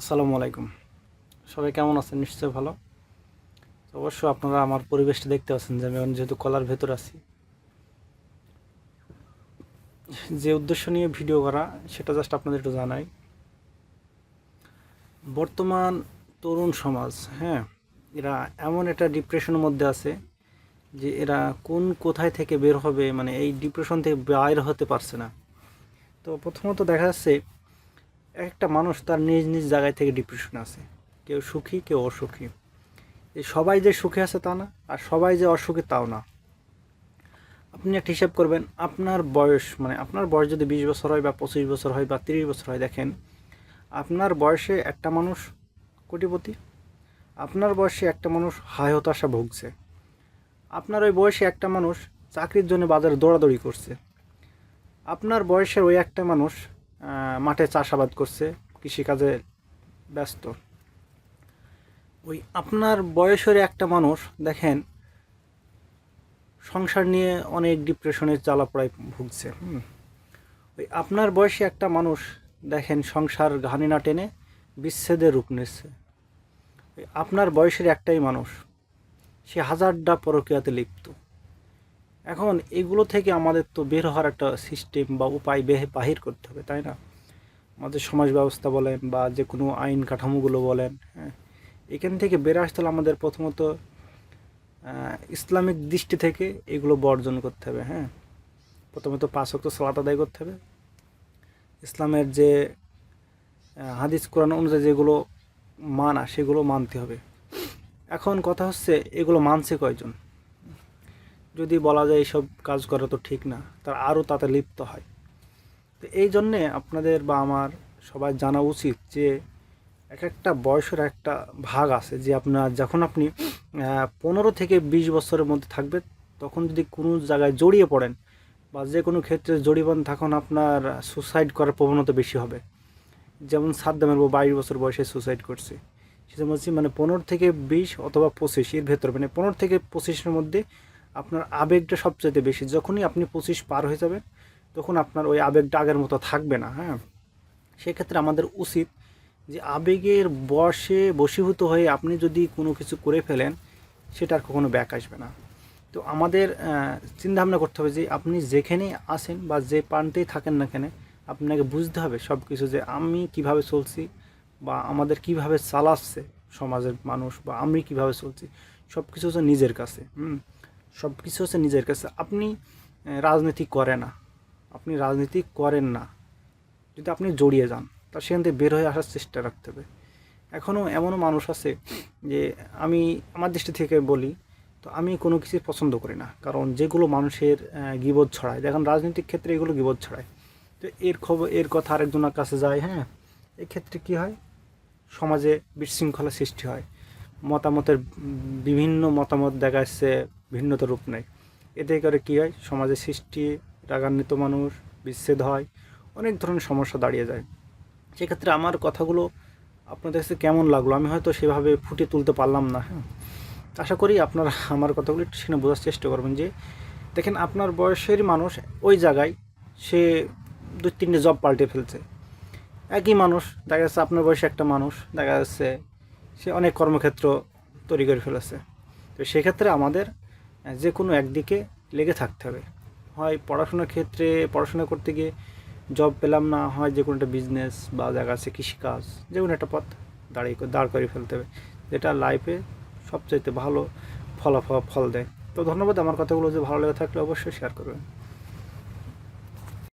আসসালামু আলাইকুম। সবাই কেমন আছেন? নিশ্চয়ই ভালো। তো অবশ্য আপনারা আমার পরিবেশটা দেখতে পাচ্ছেন যে আমি যেহেতু কলার ভেতর আছি। যে উদ্দেশ্য নিয়ে ভিডিও করা, সেটা জাস্ট আপনাদের একটু জানাই। বর্তমান তরুণ সমাজ হ্যাঁ এরা এমন একটা ডিপ্রেশনের মধ্যে আছে যে এরা কোন কোথায় থেকে বের হবে মানে এই ডিপ্রেশন থেকে বাইর হতে পারছে না। তো প্রথমত দেখা যাচ্ছে একটা মানুষ তার নিজ নিজ জায়গায় থেকে ডিপ্রেশন আছে। কেউ সুখী, কেউ অসুখী। এই সবাই যে সুখে আছে তা না, আর সবাই যে অসুখী তাও না। আপনি একটা হিসাব করবেন, আপনার বয়স মানে আপনার বয়স যদি বিশ বছর হয় বা পঁচিশ বছর হয় বা তিরিশ বছর হয়, দেখেন, আপনার বয়সে একটা মানুষ কোটিপতি, আপনার বয়সে একটা মানুষ হায় হতাশা ভুগছে, আপনার ওই বয়সে একটা মানুষ চাকরির জন্য বাজারে দৌড়াদৌড়ি করছে, আপনার বয়সের ওই একটা মানুষ মাঠে চাষাবাদ করছে, কৃষিকাজে ব্যস্ত। ওই আপনার বয়সের একটা মানুষ, দেখেন, সংসার নিয়ে অনেক ডিপ্রেশনের জ্বালাপড়ায় ভুগছে। ওই আপনার বয়সী একটা মানুষ, দেখেন, সংসার ঘানি না টেনে বিচ্ছেদের রূপ নিচ্ছে। আপনার বয়সের একটাই মানুষ, সে হাজারটা পরকীয়াতে লিপ্ত। এখন এগুলো থেকে আমাদের তো বের হওয়ার একটা সিস্টেম বা উপায় বেহে বাহির করতে হবে, তাই না? আমাদের সমাজ ব্যবস্থা বলেন বা যে কোনো আইন কাঠামোগুলো বলেন হ্যাঁ? এখান থেকে বের আসতে হলে আমাদের প্রথমত ইসলামিক দৃষ্টি থেকে এগুলো বর্জন করতে হবে হ্যাঁ? প্রথমত পাঁচ ওয়াক্ত সালাত আদায় করতে হবে। ইসলামের যে হাদিস কোরআন অনুযায়ী যেগুলো মানা, সেগুলো মানতে হবে। এখন কথা হচ্ছে এগুলো মানছে কয়জন? যদি বলা যায় এইসব কাজ করা তো ঠিক না, তার আরও তাতে লিপ্ত হয়। তো এই জন্যে আপনাদের বা আমার সবাই জানা উচিত যে এক একটা বয়সের একটা ভাগ আছে যে আপনার যখন আপনি পনেরো থেকে বিশ বছরের মধ্যে থাকবে তখন যদি কোনো জায়গায় জড়িয়ে পড়েন বা যে কোনো ক্ষেত্রে জড়িয়ে তখন আপনার সুসাইড করার প্রবণতা বেশি হবে। যেমন সাদ্দামের বাইশ বছর বয়সে সুসাইড করছে। সেটা বলছি মানে পনেরো থেকে বিশ অথবা পঁচিশ এর ভেতর মানে পনেরো থেকে পঁচিশের মধ্যে আপনার আবেগটা সবচেয়ে বেশি। যখনই আপনি পঁচিশ পার হয়ে যাবেন, তখন আপনার ওই আবেগটা আগের মতো থাকবে না হ্যাঁ? সেক্ষেত্রে আমাদের উচিত যে আবেগের বসে বশীভূত হয়ে আপনি যদি কোনো কিছু করে ফেলেন, সেটা আর কখনো ব্যাক আসবে না। তো আমাদের চিন্তা ভাবনা করতে হবে যে আপনি যেখানেই আসেন বা যে প্রান্তেই থাকেন না কেন, আপনাকে বুঝতে হবে সব কিছু যে আমি কীভাবে চলছি বা আমাদের কীভাবে চালাচ্ছে সমাজের মানুষ বা আমি কীভাবে চলছি সব কিছু হচ্ছে নিজের কাছে, হুম? সব কিছু হচ্ছে নিজের কাছে। আপনি রাজনীতি করে না। আপনি রাজনীতি করেন না। যদি আপনি জড়িয়ে যান, তা সেখান থেকে বের হয়ে আসার চেষ্টা রাখতে হবে। এখনও এমনও মানুষ আছে যে, আমি আমার দৃষ্টি থেকে বলি, তো আমি কোনো কিছু পছন্দ করি না। কারণ যেগুলো মানুষের গিবোধ ছড়ায়, দেখেন রাজনৈতিক ক্ষেত্রে এগুলো গিবোধ ছড়ায়। তো এর খবর এর কথা আরেকজনের কাছে যায় হ্যাঁ? এক্ষেত্রে কী হয়? সমাজে বিশৃঙ্খলা সৃষ্টি হয়। মতামতের বিভিন্ন মতামত দেখা যাচ্ছে ভিন্নতা রূপ নেয়। এতে করে কী হয়? সমাজে সৃষ্টি, রাগান্বিত মানুষ, বিচ্ছেদ হয়, অনেক ধরনের সমস্যা দাঁড়িয়ে যায়। সেক্ষেত্রে আমার কথাগুলো আপনাদের কাছে কেমন লাগল? আমি হয়তো সেভাবে ফুটিয়ে তুলতে পারলাম না হ্যাঁ? আশা করি আপনারা আমার কথাগুলো একটু শুনে বোঝার চেষ্টা করবেন যে, দেখেন আপনার বয়সের মানুষ ওই জায়গায় সে দুই তিনটে জব পাল্টে ফেলছে। একই মানুষ, দেখা যাচ্ছে আপনার বয়সে একটা মানুষ, দেখা যাচ্ছে সে অনেক কর্মক্ষেত্র তৈরি করে ফেলেছে। তো সেক্ষেত্রে আমাদের যে কোনো একদিকে লেগে থাকতে হবে। হয় পড়াশোনার ক্ষেত্রে, পড়াশোনা করতে গিয়ে জব পেলাম না, হয় যে কোনো একটা বিজনেস বা দেখা আছে, কৃষিকাজ যে কোনো একটা পথ দাঁড়িয়ে দাঁড় করিয়ে ফেলতে হবে, যেটা লাইফে সবচাইতে ভালো ফলাফল, ফল দেয়। তো ধন্যবাদ আমার কথাগুলো যে ভালো লেগে থাকলে অবশ্যই শেয়ার করবেন।